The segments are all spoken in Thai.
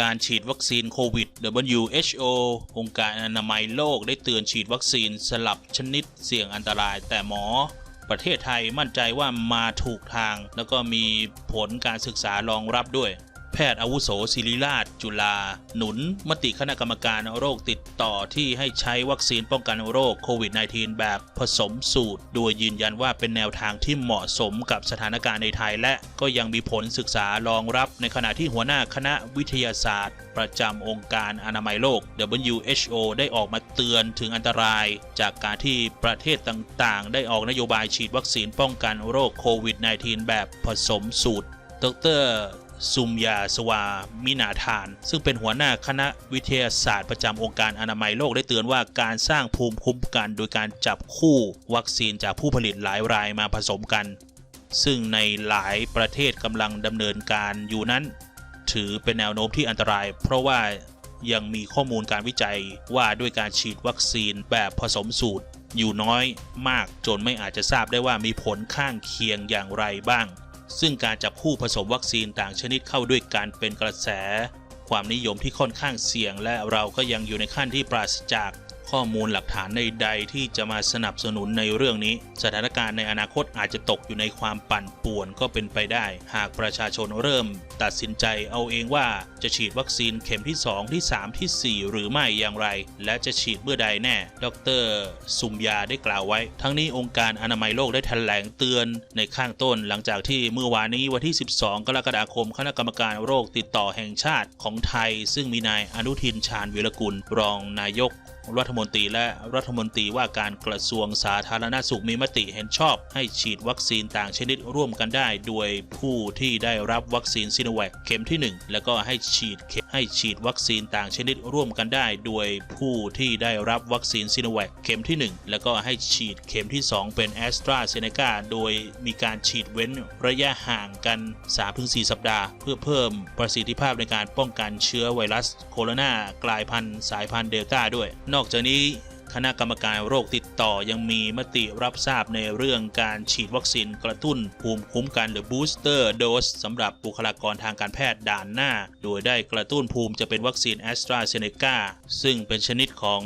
การฉีดวัคซีนโควิด WHO องค์การอนามัยโลกได้เตือนฉีดวัคซีนสลับชนิดเสี่ยงอันตรายแต่หมอ ประเทศไทยมั่นใจว่ามาถูกทาง แล้วก็มีผลการศึกษารองรับด้วย แพทย์อาวุโสศิริราช จุฬาหนุน มติคณะกรรมการโรคติดต่อที่ให้ใช้วัคซีนป้องกันโรคโควิด -19 แบบผสมสูตร โดยยืนยันว่าเป็นแนวทางที่เหมาะสมกับสถานการณ์ในไทย และก็ยังมีผลศึกษารองรับ ในขณะที่หัวหน้าคณะวิทยาศาสตร์ ประจำองค์การอนามัยโลก WHO ได้ออกมาเตือนถึงอันตราย จากการที่ประเทศต่างๆ ได้ออกนโยบายฉีดวัคซีนป้องกันโรคโควิด -19 แบบผสมสูตรดร ซุมยาสวา มินาทาน ซึ่งเป็นหัวหน้าคณะวิทยาศาสตร์ประจำองค์การอนามัยโลกได้เตือนว่าการสร้างภูมิคุ้มกัน โดยการจับคู่วัคซีนจากผู้ผลิตหลายรายมาผสมกัน ซึ่งในหลายประเทศกำลังดำเนินการอยู่นั้น ถือเป็นแนวโน้มที่อันตราย เพราะว่ายังมีข้อมูลการวิจัยว่าด้วยการฉีดวัคซีนแบบผสมสูตร อยู่น้อยมากจนไม่อาจจะทราบได้ว่ามีผลข้างเคียงอย่างไรบ้าง ซึ่งการจับคู่ผสมวัคซีนต่างชนิดเข้าด้วยกันเป็นกระแส ความนิยมที่ค่อนข้างเสี่ยงและเราก็ยังอยู่ในขั้นที่ปราศจาก ข้อมูลหลักฐานใดๆที่จะมาสนับสนุนในเรื่องนี้ สถานการณ์ในอนาคตอาจจะตกอยู่ในความปั่นป่วนก็เป็นไปได้ หากประชาชนเริ่มตัดสินใจเอาเองว่าจะฉีดวัคซีนเข็มที่ 2 ที่ 3 ที่ 4 หรือไม่อย่างไร และจะฉีดเมื่อใดแน่ ดรสุมยาได้กล่าวไว้ ทั้งนี้องค์การอนามัยโลกได้แถลงเตือนในข้างต้นหลังจากที่เมื่อวานนี้วันที่ 12 กรกฎาคมคณะกรรมการโรคติดต่อแห่งชาติของไทย ซึ่งมีนายอนุทินชาญวิรกุลรองนายกรัฐมนตรีและรัฐมนตรีว่าการกระทรวงสาธารณสุขมีมติเห็นชอบ ให้ฉีดวัคซีนต่างชนิดร่วมกันได้ โดยผู้ที่ได้รับวัคซีนซิโนแวคเข็มที่ 1 แล้วก็ให้ฉีดเข็มให้ฉีดวัคซีนต่างชนิดร่วมกันได้ โดยผู้ที่ได้รับวัคซีนซิโนแวคเข็มที่ 1 แล้วก็ให้ฉีดเข็มที่ 2 เป็นแอสตราเซเนกาโดยมีการฉีดเว้นระยะห่างกัน 3-4 สัปดาห์ เพื่อเพิ่มประสิทธิภาพในการป้องกันเชื้อไวรัสโคโรนากลายพันธุ์สายพันธุ์เดลต้าด้วยนอกจากนี้คณะกรรมการโรคติดต่อยังมีมติรับทราบในเรื่องการฉีดวัคซีนกระตุ้นภูมิคุ้มกันหรือ booster dose สำหรับบุคลากรทางการแพทย์ด่านหน้า โดยได้กระตุ้นภูมิจะเป็นวัคซีน a s t r a z เซ e c a ซึ่งเป็นชนิดของ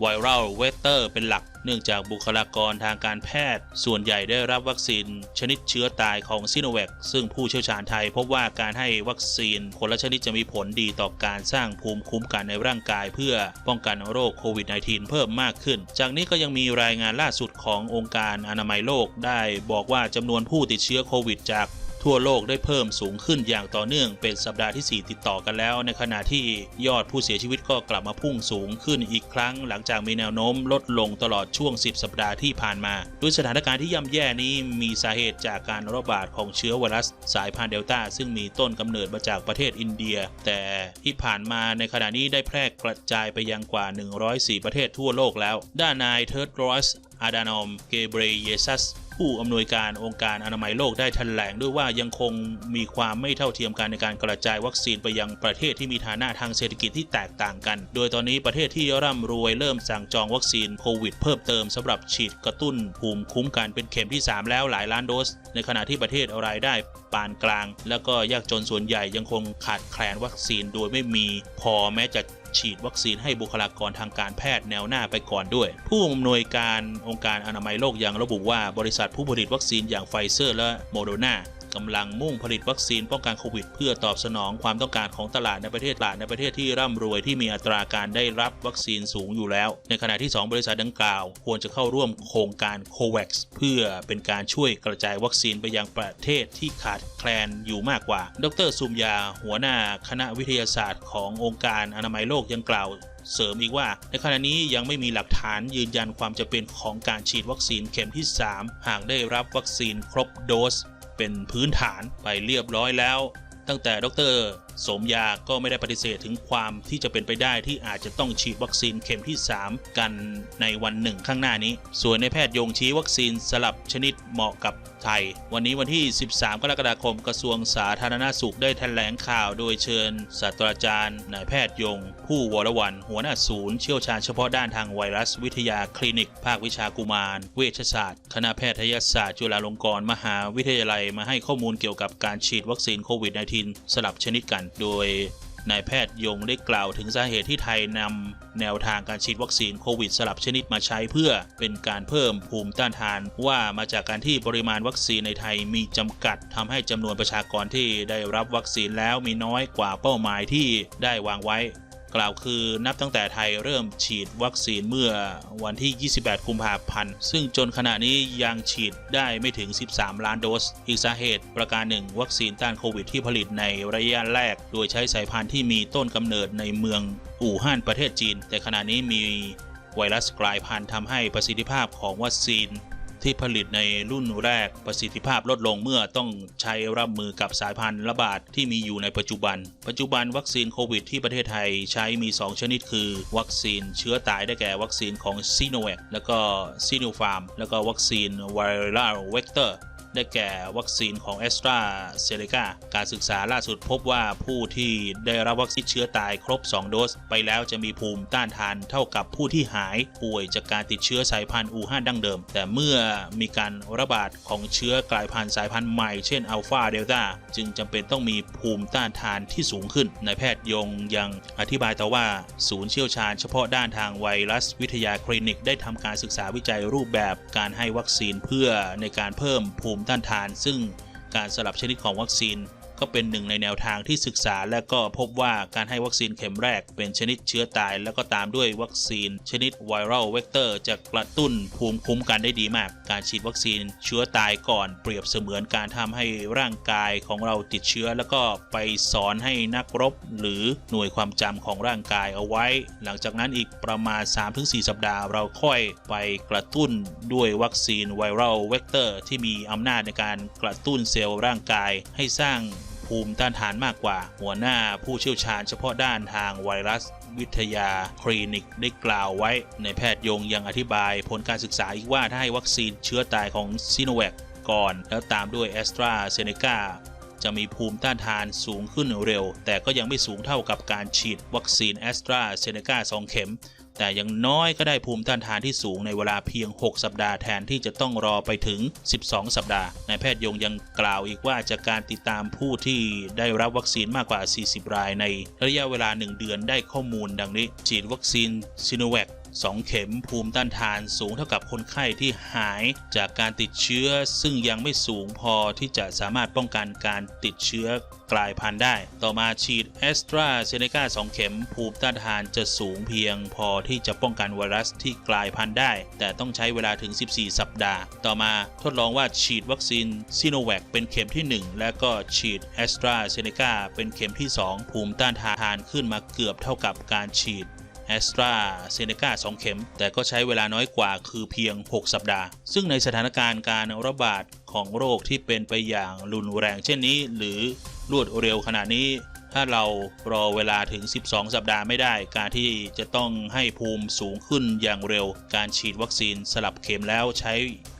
ไวรัลเวกเตอร์เป็นหลัก เนื่องจากบุคลากรทางการแพทย์ ส่วนใหญ่ได้รับวัคซีน ชนิดเชื้อตายของซิโนแวคซึ่งผู้เชี่ยวชาญไทยพบว่าการให้วัคซีนคนละชนิดจะมีผลดีต่อการสร้างภูมิคุ้มกันในร่างกาย เพื่อป้องกันโรคโควิด -19 เพิ่มมากขึ้น จากนี้ก็ยังมีรายงานล่าสุดขององค์การอนามัยโลกได้บอกว่าจำนวนผู้ติดเชื้อโควิดจาก ทั่วโลกได้เพิ่มสูงขึ้นอย่างต่อเนื่องเป็นสัปดาห์ที่ 4 ติดต่อกันแล้ว ในขณะที่ยอดผู้เสียชีวิตก็กลับมาพุ่งสูงขึ้นอีกครั้ง หลังจากมีแนวโน้มลดลงตลอดช่วง 10 สัปดาห์ที่ผ่านมาด้วยสถานการณ์ที่ย่ำแย่นี้มีสาเหตุจากการระบาดของเชื้อไวรัส สายพันธุ์เดลต้าซึ่งมีต้นกำเนิดมาจากประเทศอินเดีย แต่ที่ผ่านมาในขณะนี้ได้แพร่กระจายไปยังกว่า 104 ประเทศทั่วโลกแล้ว ด้านนายเทิร์ดรอสอาดานอม เกเบรเยซัส ผู้อำนวยการองค์การอนามัยโลกได้แถลงด้วยว่ายังคงมีความไม่เท่าเทียมกันในการกระจายวัคซีนไปยังประเทศที่มีฐานะทางเศรษฐกิจที่แตกต่างกัน โดยตอนนี้ประเทศที่ร่ำรวยเริ่มสั่งจองวัคซีนโควิดเพิ่มเติมสำหรับฉีดกระตุ้นภูมิคุ้มกันเป็นเข็มที่ 3 แล้วหลายล้านโดส ในขณะที่ประเทศรายได้ปานกลาง แล้วก็ยากจนส่วนใหญ่ยังคงขาดแคลนวัคซีนโดยไม่มีพอแม้จะ ฉีดวัคซีนให้บุคลากรทางการแพทย์แนวหน้าไปก่อนด้วย ผู้อำนวยการองค์การอนามัยโลกยังระบุว่าบริษัทผู้ผลิตวัคซีนอย่างไฟเซอร์และโมโดนา กำลังมุ่งผลิตวัคซีนป้องกันโควิด เพื่อตอบสนองความต้องการของตลาดในประเทศตลาดในประเทศที่ร่ำรวยที่มีอัตราการได้รับวัคซีนสูงอยู่แล้ว ในขณะที่ 2 บริษัทดังกล่าว ควรจะเข้าร่วมโครงการ COVAX เพื่อเป็นการช่วยกระจายวัคซีนไปยังประเทศที่ขาดแคลนอยู่มากกว่า ดรซุมยา หัวหน้าคณะวิทยาศาสตร์ขององค์การอนามัยโลกยังกล่าวเสริมอีกว่า ในขณะนี้ยังไม่มีหลักฐานยืนยันความจะเป็นของการฉีดวัคซีนเข็มที่ 3 หากได้รับวัคซีนครบโดส เป็นพื้นฐานไปเรียบร้อยแล้ว ตั้งแต่ดรสมยาก็ไม่ได้ปฏิเสธถึงความที่จะเป็นไปได้ที่อาจจะต้องฉีดวัคซีนเข็มที่ 3 กันในวันหนึ่งข้างหน้านี้ ส่วนในแพทย์ยงชี้วัคซีนสลับชนิดเหมาะกับไทย วันนี้วันที่ 13 กรกฎาคมกระทรวงสาธารณสุขได้แถลงข่าวโดยเชิญศาสตราจารย์นายแพทย์ยง ผู้วรวันหัวหน้าศูนย์เชี่ยวชาญเฉพาะด้านทางไวรัสวิทยาคลินิก ภาควิชากุมาร เวชศาสตร์ คณะแพทยศาสตร์ จุฬาลงกรณ์มหาวิทยาลัยมาให้ข้อมูลเกี่ยวกับการฉีดวัคซีนโควิด -19 สลับชนิดกันโดยนายแพทย์ยงได้กล่าวถึงสาเหตุที่ไทยนำแนวทางการฉีดวัคซีนโควิดสลับชนิดมาใช้เพื่อเป็นการเพิ่มภูมิต้านทาน ว่ามาจากการที่ปริมาณวัคซีนในไทยมีจำกัดทำให้จำนวนประชากรที่ได้รับวัคซีนแล้วมีน้อยกว่าเป้าหมายที่ได้วางไว้ กล่าวคือนับตั้งแต่ไทยเริ่มฉีดวัคซีนเมื่อวันที่ 28 กุมภาพันธ์ ซึ่งจนขณะนี้ยังฉีดได้ไม่ถึง 13 ล้านโดส อีกสาเหตุประการหนึ่ง วัคซีนต้านโควิดที่ผลิตในระยะแรก โดยใช้สายพันธุ์ที่มีต้นกำเนิดในเมืองอู่ฮั่นประเทศจีน แต่ขณะนี้มีไวรัสกลายพันธุ์ทำให้ประสิทธิภาพของวัคซีน ที่ผลิตในรุ่นแรกประสิทธิภาพลดลงเมื่อต้องใช้รับมือกับสายพันธุ์ระบาดที่มีอยู่ในปัจจุบัน ปัจจุบันวัคซีนโควิดที่ประเทศไทยใช้มี 2 ชนิดคือ วัคซีนเชื้อตายได้แก่วัคซีนของซีโนแวคแล้วก็ซีโนฟาร์มแล้วก็วัคซีนไวรัลเวกเตอร์ ได้แก่วัคซีนของ a s t r a z เซ e c a การศึกษาล่าสุดพบว่าผู้ที่ได้รับวัคซีนเชื้อตายครบ 2 โดส ไปแล้วจะมีภูมิต้านทานเท่ากับผู้ที่หายป่วยจากการติดเชื้อสายพันธุ์อู่ฮั่นดั้งเดิม แต่เมื่อมีการระบาดของเชื้อกลายพันธุ์สายพันธุ์ใหม่เช่นอัลฟาเดลต้าจึงจำเป็นต้องมีภูมิต้านทานที่สูงขึ้นนายแพทย์ยงยังอธิบายต่อว่า ศูนย์เชี่ยวชาญเฉพาะด้านทางไวรัสวิทยาคลินิก ได้ทำการศึกษาวิจัยรูปแบบการให้วัคซีนเพื่อในการเพิ่มภูมิต้านทาน ซึ่งการสลับชนิดของวัคซีน ก็เป็นหนึ่งในแนวทางที่ศึกษา และก็พบว่าการให้วัคซีนเข็มแรกเป็นชนิดเชื้อตาย แล้วก็ตามด้วยวัคซีน ชนิดไวรัลเวกเตอร์จะกระตุ้นภูมิคุ้มกันได้ดีมาก การฉีดวัคซีนเชื้อตายก่อนเปรียบเสมือนการทำให้ร่างกายของเราติดเชื้อ แล้วก็ไปสอนให้นักรบ หรือหน่วยความจำของร่างกายเอาไว้ หลังจากนั้นอีกประมาณ 3-4 สัปดาห์ เราค่อยไปกระตุ้นด้วยวัคซีนไวรัลเวกเตอร์ที่มีอำนาจในการกระตุ้นเซลล์ร่างกายให้สร้าง ภูมิต้านทานมากกว่า หัวหน้าผู้เชี่ยวชาญเฉพาะด้านทางไวรัสวิทยาคลินิกได้กล่าวไว้ ในแพทย์ยงยังอธิบายผลการศึกษาอีกว่าถ้าให้วัคซีนเชื้อตายของซีโนแวคก่อน แล้วตามด้วยแอสตราเซเนกาจะมีภูมิต้านทานสูงขึ้นเร็ว แต่ก็ยังไม่สูงเท่ากับการฉีดวัคซีนแอสตราเซเนกา2เข็ม แต่อยังน้อยก็ได้ภูมิต้านทานที่สูงในเวลาเพียง 6 สัปดาห์แทนที่จะต้องรอไปถึง 12 สัปดาห์นายแพทย์ยงยังกล่าวอีกว่าจากการติดตามผู้ที่ได้รับวัคซีนมากกว่า 40 รายในระยะเวลา 1 เดือนได้ข้อมูลดังนี้ ฉีดวัคซีนซิโนแวค 2 เข็มภูมิต้านทานสูงเท่ากับคนไข้ที่หายจากการติดเชื้อ ซึ่งยังไม่สูงพอที่จะสามารถป้องกันการติดเชื้อกลายพันธุ์ได้ ต่อมาฉีดแอสตราเซเนกา2 เข็มภูมิต้านทานจะสูงเพียงพอที่จะป้องกันไวรัสที่กลายพันธุ์ได้ แต่ต้องใช้เวลาถึง 14 สัปดาห์ ต่อมาทดลองว่าฉีดวัคซีนซีโนแวคเป็นเข็มที่ 1 และก็ฉีดแอสตราเซเนกาเป็นเข็มที่ 2 ภูมิต้านทานขึ้นมาเกือบเท่ากับการฉีด แอสตราเซเนกา2เข็ม แต่ก็ใช้เวลาน้อยกว่าคือเพียง 6 สัปดาห์ ซึ่งในสถานการณ์การระบาดของโรคที่เป็นไปอย่างรุนแรงเช่นนี้ หรือรวดเร็วขนาดนี้ ถ้าเรารอเวลาถึง 12 สัปดาห์ไม่ได้ การที่จะต้องให้ภูมิสูงขึ้นอย่างเร็ว การฉีดวัคซีนสลับเข็มแล้วใช้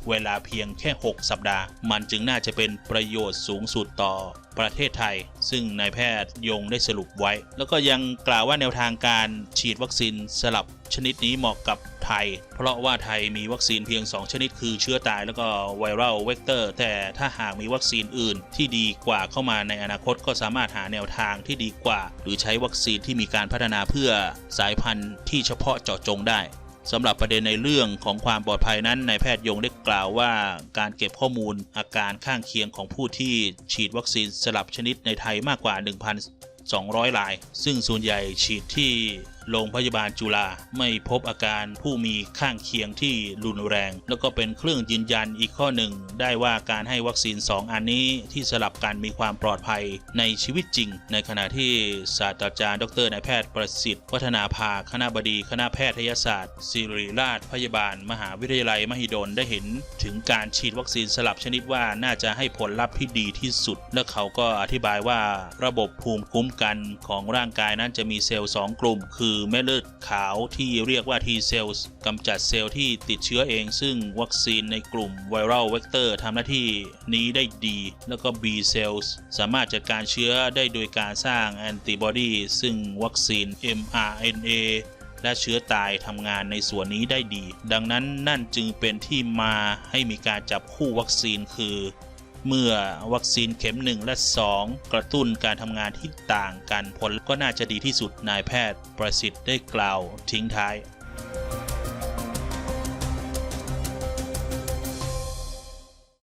เวลาเพียงแค่ 6 สัปดาห์ มันจึงน่าจะเป็นประโยชน์สูงสุดต่อประเทศไทย ซึ่งนายแพทย์ยงได้สรุปไว้ แล้วก็ยังกล่าวว่าแนวทางการฉีดวัคซีนสลับชนิดนี้เหมาะกับไทย เพราะว่าไทยมีวัคซีนเพียง 2 ชนิดคือเชื้อตายแล้วก็ไวรัลเวกเตอร์ แต่ถ้าหากมีวัคซีนอื่นที่ดีกว่าเข้ามาในอนาคตก็สามารถหาแนวทางที่ดีกว่า หรือใช้วัคซีนที่มีการพัฒนาเพื่อสายพันธุ์ที่เฉพาะเจาะจงได้ สำหรับประเด็นในเรื่องของความปลอดภัยนั้นนายแพทย์ยงได้กล่าวว่า การเก็บข้อมูลอาการข้างเคียงของผู้ที่ฉีดวัคซีนสลับชนิดในไทยมากกว่า 1,200ราย ซึ่งส่วนใหญ่ฉีดที่ โรงพยาบาลจุฬาไม่พบอาการผู้มีข้างเคียงที่รุนแรง แล้วก็เป็นเครื่องยืนยันอีกข้อหนึ่ง ได้ว่าการให้วัคซีน 2 อันนี้ที่สลับกันมีความปลอดภัยในชีวิตจริง ในขณะที่ศาสตราจารย์ดรนายแพทย์ประสิทธิ์ วัฒนาภาคณะบดีคณะแพทยศาสตร์ศิริราชพยาบาล มหาวิทยาลัยมหิดลได้เห็น ถึงการฉีดวัคซีนสลับชนิดว่าน่าจะให้ผลลัพธ์ที่ดีที่สุด และเขาก็อธิบายว่าระบบภูมิคุ้มกันของร่างกายนั้นจะมีเซลล์สองกลุ่ม คือคือเม็ดเลือดขาวที่เรียกว่า T cells กำจัดเซลล์ที่ติดเชื้อเอง ซึ่งวัคซีนในกลุ่มไวรัลเวกเตอร์ทำหน้าที่นี้ได้ดี แล้วก็ B cells สามารถจัดการเชื้อได้โดยการสร้างแอนติบอดีซึ่งวัคซีน mRNA และเชื้อตายทำงานในส่วนนี้ได้ดี ดังนั้นนั่นจึงเป็นที่มาให้มีการจับคู่วัคซีนคือ เมื่อวัคซีนเข็ม 1 และ 2 กระตุ้นการทำงานที่ต่างกันผลก็น่าจะดีที่สุดนายแพทย์ประสิทธิ์ได้กล่าวทิ้งท้าย